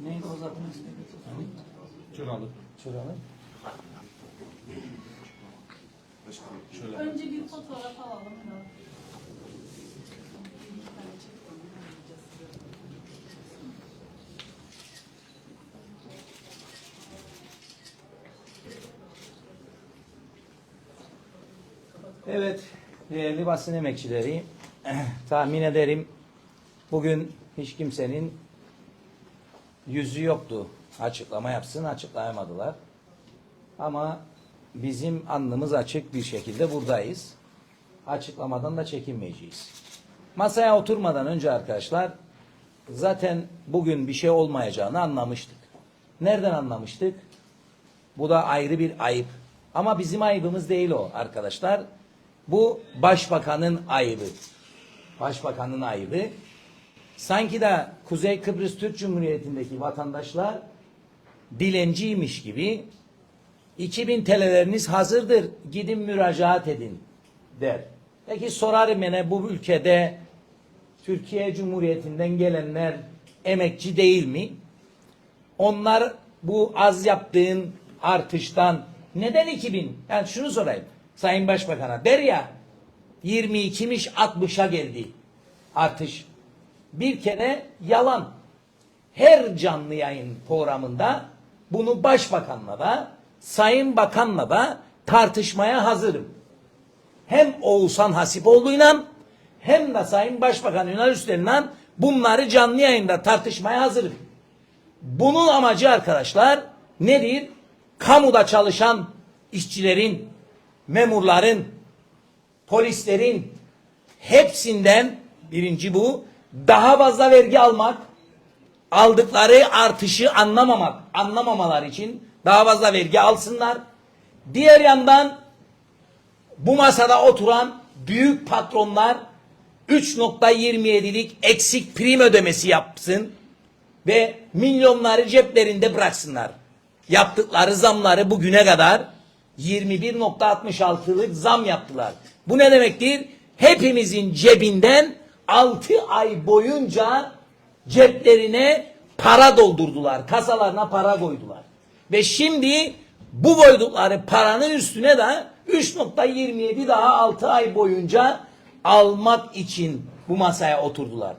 Neydi o ismi? Çıralı. Çıralı. Önce bir fotoğraf alalım. Evet, değerli basın emekçileri, tahmin ederim bugün hiç kimsenin yüzü yoktu. Açıklama yapsın, açıklayamadılar. Ama bizim alnımız açık bir şekilde buradayız. Açıklamadan da çekinmeyeceğiz. Masaya oturmadan önce arkadaşlar zaten bugün bir şey olmayacağını anlamıştık. Nereden anlamıştık? Bu da ayrı bir ayıp. Ama bizim ayıbımız değil o arkadaşlar. Bu başbakanın ayıbı. Başbakanın ayıbı. Sanki de Kuzey Kıbrıs Türk Cumhuriyeti'ndeki vatandaşlar dilenciymiş gibi 2000 TL'leriniz hazırdır gidin müracaat edin der. Peki sorarım yine bu ülkede Türkiye Cumhuriyeti'nden gelenler emekçi değil mi? Onlar bu az yaptığın artıştan neden 2000? Yani şunu sorayım Sayın Başbakan'a. Der ya 22'miş 60'a geldi artış. Bir kere yalan. Her canlı yayın programında bunu Başbakan'la da Sayın Bakan'la da tartışmaya hazırım. Hem Oğuzhan Hasipoğlu'yla hem de Sayın Başbakan Ünal Üstel'le bunları canlı yayında tartışmaya hazırım. Bunun amacı arkadaşlar nedir? Kamuda çalışan işçilerin, memurların, polislerin hepsinden birinci bu daha fazla vergi almak, aldıkları artışı anlamamak, anlamamalar için daha fazla vergi alsınlar. Diğer yandan bu masada oturan büyük patronlar 3.27'lik eksik prim ödemesi yapsın ve milyonları ceplerinde bıraksınlar. Yaptıkları zamları bugüne kadar 21.66'lık zam yaptılar. Bu ne demektir? Hepimizin cebinden 6 ay boyunca ceplerine para doldurdular. Kasalarına para koydular. Ve şimdi bu koydukları paranın üstüne de 3.27 daha 6 ay boyunca almak için bu masaya oturdular.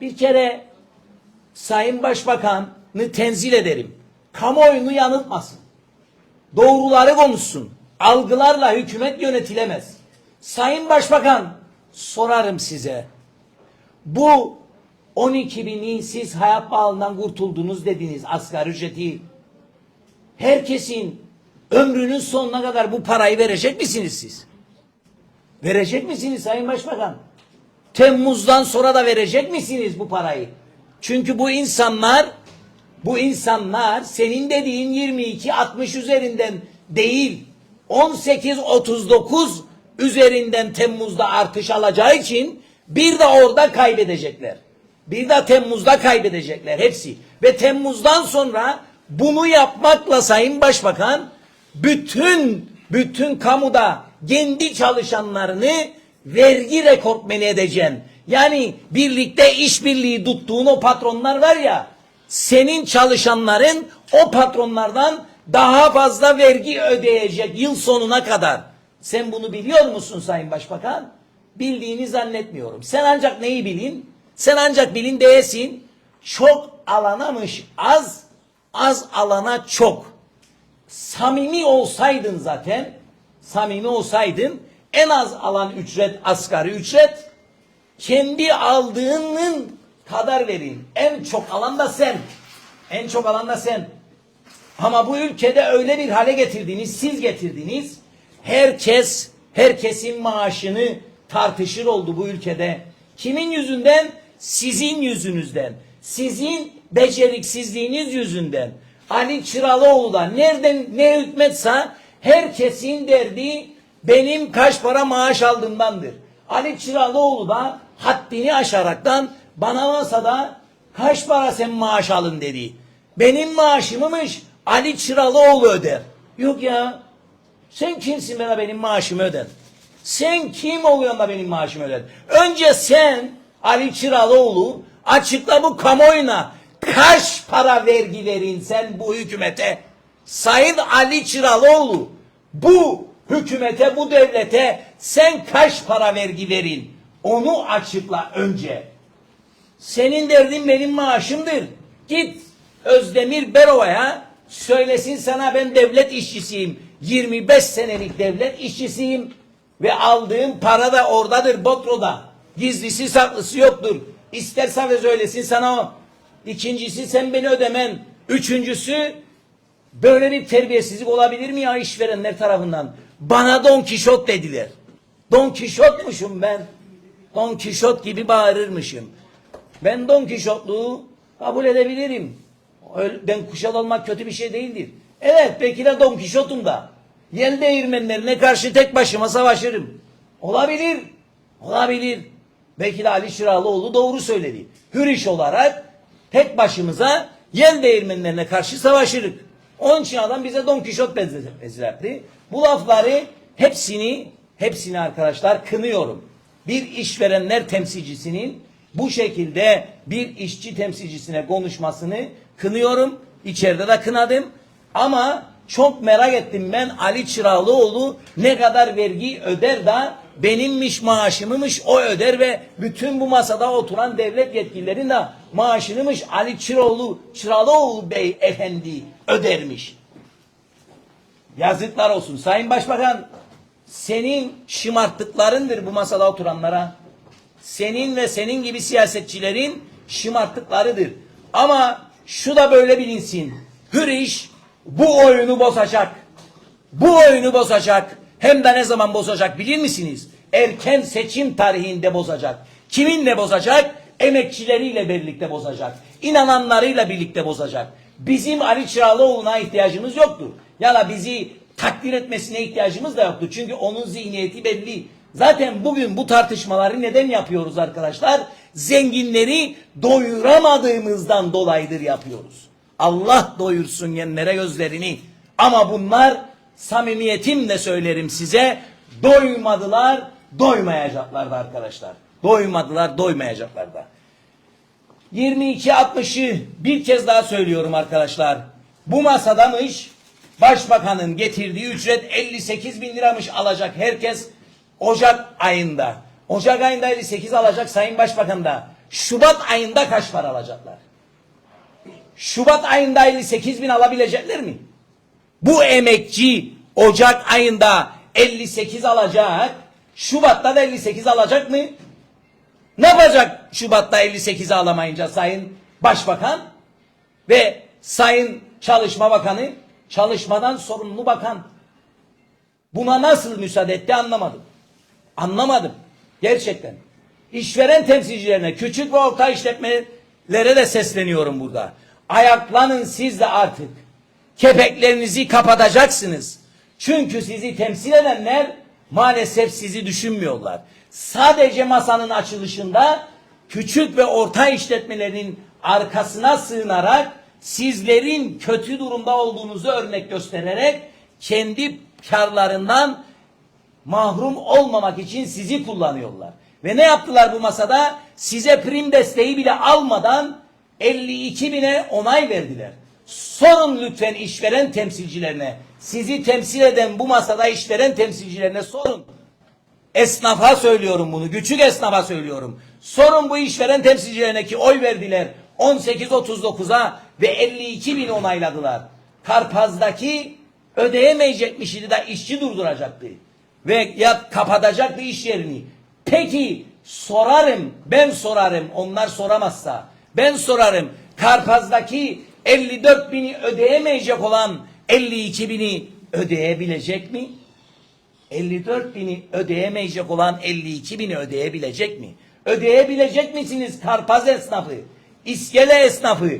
Bir kere Sayın Başbakan'ı tenzil ederim. Kamuoyunu yanıltmasın. Doğruları konuşsun. Algılarla hükümet yönetilemez. Sayın Başbakan sorarım size. Bu 12 bini siz hayat bağından kurtuldunuz dediniz asgari ücreti. Herkesin ömrünün sonuna kadar bu parayı verecek misiniz siz? Verecek misiniz Sayın Başbakan? Temmuz'dan sonra da verecek misiniz bu parayı? Çünkü bu insanlar bu insanlar senin dediğin 22 60 üzerinden değil 18 39 üzerinden Temmuz'da artış alacağı için bir de orada kaybedecekler. Bir de Temmuz'da kaybedecekler hepsi. Ve Temmuz'dan sonra bunu yapmakla Sayın Başbakan bütün bütün kamuda kendi çalışanlarını vergi rekortmeni edeceksin. Yani birlikte işbirliği tuttuğun o patronlar var ya senin çalışanların o patronlardan daha fazla vergi ödeyecek yıl sonuna kadar. Sen bunu biliyor musun Sayın Başbakan? Bildiğini zannetmiyorum. Sen ancak neyi bilin? Sen ancak bilin değilsin. Çok alanamış az, az alana çok. Samimi olsaydın zaten, samimi olsaydın en az alan ücret asgari ücret, kendi aldığının kadar verin. En çok alan da sen. En çok alan da sen. Ama bu ülkede öyle bir hale getirdiniz, siz getirdiniz. Herkes, herkesin maaşını tartışır oldu bu ülkede. Kimin yüzünden? Sizin yüzünüzden. Sizin beceriksizliğiniz yüzünden. Ali Çıralıoğlu da nereden ne hükmetse herkesin derdi benim kaç para maaş aldığımdandır. Ali Çıralıoğlu da haddini aşaraktan bana masada kaç para sen maaş alın dedi. Benim maaşımımış Ali Çıralıoğlu öder. Yok ya sen kimsin bana benim maaşımı öden? Sen kim oluyorsun da benim maaşımı ödedin? Önce sen Ali Çıralıoğlu açıkla bu kamuoyuna kaç para vergi verin sen bu hükümete? Sayın Ali Çıralıoğlu bu hükümete bu devlete sen kaç para vergi verin? Onu açıkla önce. Senin derdin benim maaşımdır. Git Özdemir Berova'ya söylesin sana ben devlet işçisiyim. 25 senelik devlet işçisiyim. Ve aldığım para da oradadır Botro'da. Gizlisi saklısı yoktur. İsterse de söylesin sana o. İkincisi sen beni ödemen. Üçüncüsü böyle bir terbiyesizlik olabilir mi ya işverenler tarafından? Bana Don Kişot dediler. Don Kişotmuşum ben. Don Kişot gibi bağırırmışım. Ben Don Kişotluğu kabul edebilirim. Ben kuşat olmak kötü bir şey değildir. Evet belki de Don Kişot'um da. Yel değirmenlerine karşı tek başıma savaşırım. Olabilir. Olabilir. Belki de Ali Şiralıoğlu doğru söyledi. Hür iş olarak tek başımıza yel değirmenlerine karşı savaşırız. Onun için adam bize Don Kişot benzetti. Bu lafları hepsini hepsini arkadaşlar kınıyorum. Bir işverenler temsilcisinin bu şekilde bir işçi temsilcisine konuşmasını kınıyorum. İçeride de kınadım. Ama çok merak ettim ben Ali Çırağlıoğlu ne kadar vergi öder da benimmiş maaşımımış o öder ve bütün bu masada oturan devlet yetkililerin de maaşınımış Ali Çıroğlu, Çırağlıoğlu Bey efendi ödermiş. Yazıklar olsun. Sayın Başbakan senin şımarttıklarındır bu masada oturanlara. Senin ve senin gibi siyasetçilerin şımarttıklarıdır. Ama şu da böyle bilinsin. Hür iş bu oyunu bozacak. Bu oyunu bozacak. Hem de ne zaman bozacak bilir misiniz? Erken seçim tarihinde bozacak. Kiminle bozacak? Emekçileriyle birlikte bozacak. İnananlarıyla birlikte bozacak. Bizim Ali Çırağlıoğlu'na ihtiyacımız yoktur. Ya da bizi takdir etmesine ihtiyacımız da yoktur. Çünkü onun zihniyeti belli. Zaten bugün bu tartışmaları neden yapıyoruz arkadaşlar? Zenginleri doyuramadığımızdan dolayıdır yapıyoruz. Allah doyursun yenlere gözlerini. Ama bunlar samimiyetimle söylerim size doymadılar, doymayacaklar da arkadaşlar. Doymadılar, doymayacaklar da. 22.60'ı bir kez daha söylüyorum arkadaşlar. Bu masadamış başbakanın getirdiği ücret 58 bin liramış alacak herkes Ocak ayında. Ocak ayında 58 alacak Sayın Başbakan da. Şubat ayında kaç para alacaklar? Şubat ayında 58 bin alabilecekler mi? Bu emekçi Ocak ayında 58 alacak. Şubat'ta da 58 alacak mı? Ne yapacak Şubat'ta 58'i alamayınca Sayın Başbakan ve Sayın Çalışma Bakanı, çalışmadan sorumlu bakan. Buna nasıl müsaade etti anlamadım. Anlamadım. Gerçekten. İşveren temsilcilerine, küçük ve orta işletmelere de sesleniyorum burada. Ayaklanın siz de artık. Kepeklerinizi kapatacaksınız. Çünkü sizi temsil edenler maalesef sizi düşünmüyorlar. Sadece masanın açılışında küçük ve orta işletmelerin arkasına sığınarak sizlerin kötü durumda olduğunuzu örnek göstererek kendi karlarından mahrum olmamak için sizi kullanıyorlar. Ve ne yaptılar bu masada? Size prim desteği bile almadan 52 bine onay verdiler. Sorun lütfen işveren temsilcilerine. Sizi temsil eden bu masada işveren temsilcilerine sorun. Esnafa söylüyorum bunu. Küçük esnafa söylüyorum. Sorun bu işveren temsilcilerine ki oy verdiler. 18.39'a ve 52 bin onayladılar. Karpaz'daki ödeyemeyecekmiş idi de işçi durduracaktı. Ve ya kapatacaktı iş yerini. Peki sorarım, ben sorarım, onlar soramazsa. Ben sorarım, Karpaz'daki 54 bini ödeyemeyecek olan 52 bini ödeyebilecek mi? 54 bini ödeyemeyecek olan 52 bini ödeyebilecek mi? Ödeyebilecek misiniz Karpaz esnafı, İskele esnafı,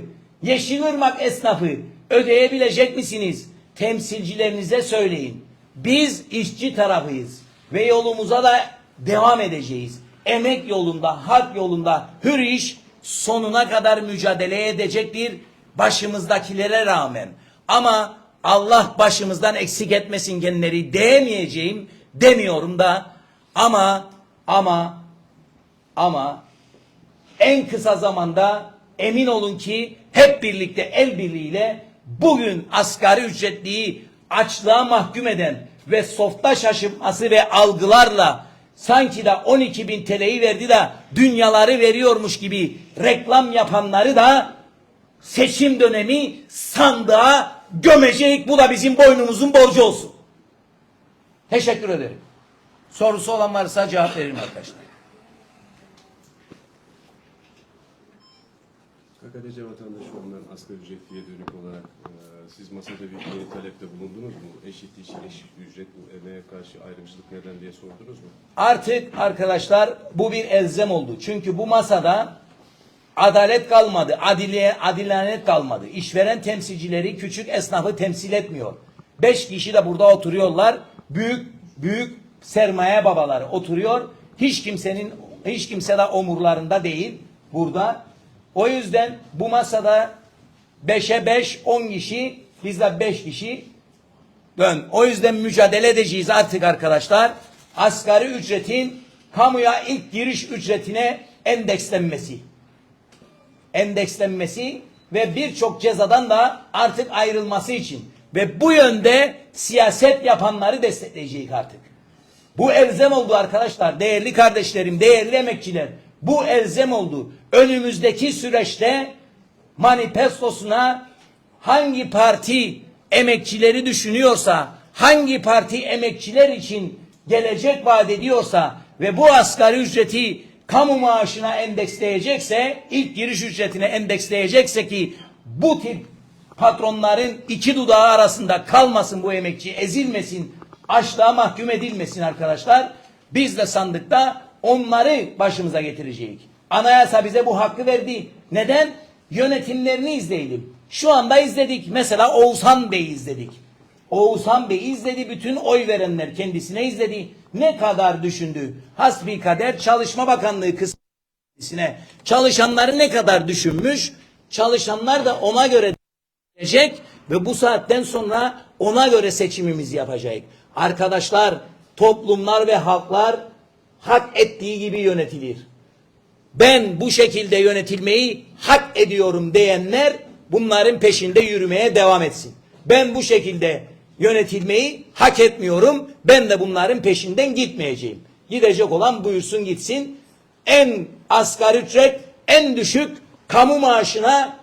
Yeşilırmak esnafı ödeyebilecek misiniz? Temsilcilerinize söyleyin. Biz işçi tarafıyız ve yolumuza da devam edeceğiz. Emek yolunda, hak yolunda hür iş sonuna kadar mücadele edecektir başımızdakilere rağmen. Ama Allah başımızdan eksik etmesin genleri diyemeyeceğim demiyorum da Ama ama ama en kısa zamanda emin olun ki hep birlikte el birliğiyle bugün asgari ücretliyi açlığa mahkum eden ve softa şaşırtması ve algılarla sanki de 12 bin TL'yi verdi de dünyaları veriyormuş gibi reklam yapanları da seçim dönemi sandığa gömecek. Bu da bizim boynumuzun borcu olsun. Teşekkür ederim. Sorusu olan varsa cevap veririm arkadaşlar. KKTC vatandaşı olunan asgari ücretliye dönük olarak e, siz masada bir yeni talepte bulundunuz mu? Eşit iş, eşit ücret, bu emeğe karşı ayrımcılık neden diye sordunuz mu? Artık arkadaşlar bu bir elzem oldu. Çünkü bu masada adalet kalmadı, adiliye, adilanet kalmadı. İşveren temsilcileri küçük esnafı temsil etmiyor. Beş kişi de burada oturuyorlar. Büyük büyük sermaye babaları oturuyor. Hiç kimsenin hiç kimse de omurlarında değil burada. O yüzden bu masada beşe beş, on kişi, biz de beş kişi Dön. O yüzden mücadele edeceğiz artık arkadaşlar. Asgari ücretin kamuya ilk giriş ücretine endekslenmesi. Endekslenmesi ve birçok cezadan da artık ayrılması için ve bu yönde siyaset yapanları destekleyecek artık. Bu elzem oldu arkadaşlar. Değerli kardeşlerim, değerli emekçiler. Bu elzem oldu. Önümüzdeki süreçte manifestosuna hangi parti emekçileri düşünüyorsa, hangi parti emekçiler için gelecek vaat ediyorsa ve bu asgari ücreti kamu maaşına endeksleyecekse, ilk giriş ücretine endeksleyecekse ki bu tip patronların iki dudağı arasında kalmasın bu emekçi, ezilmesin, açlığa mahkum edilmesin arkadaşlar. Biz de sandıkta onları başımıza getireceğiz. Anayasa bize bu hakkı verdi. Neden? Yönetimlerini izleyelim. Şu anda izledik. Mesela Oğuzhan Bey izledik. Oğuzhan Bey izledi. Bütün oy verenler kendisine izledi. Ne kadar düşündü? Hasbikader Çalışma Bakanlığı kısmına çalışanları ne kadar düşünmüş? Çalışanlar da ona göre gelecek ve bu saatten sonra ona göre seçimimizi yapacak. Arkadaşlar, toplumlar ve halklar hak ettiği gibi yönetilir. Ben bu şekilde yönetilmeyi hak ediyorum diyenler bunların peşinde yürümeye devam etsin. Ben bu şekilde yönetilmeyi hak etmiyorum. Ben de bunların peşinden gitmeyeceğim. Gidecek olan buyursun gitsin. En asgari ücret en düşük kamu maaşına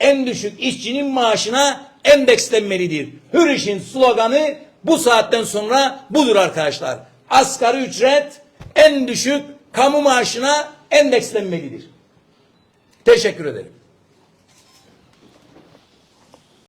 en düşük işçinin maaşına endekslenmelidir. Hür işin sloganı bu saatten sonra budur arkadaşlar. Asgari ücret en düşük kamu maaşına endekslenmelidir. Teşekkür ederim.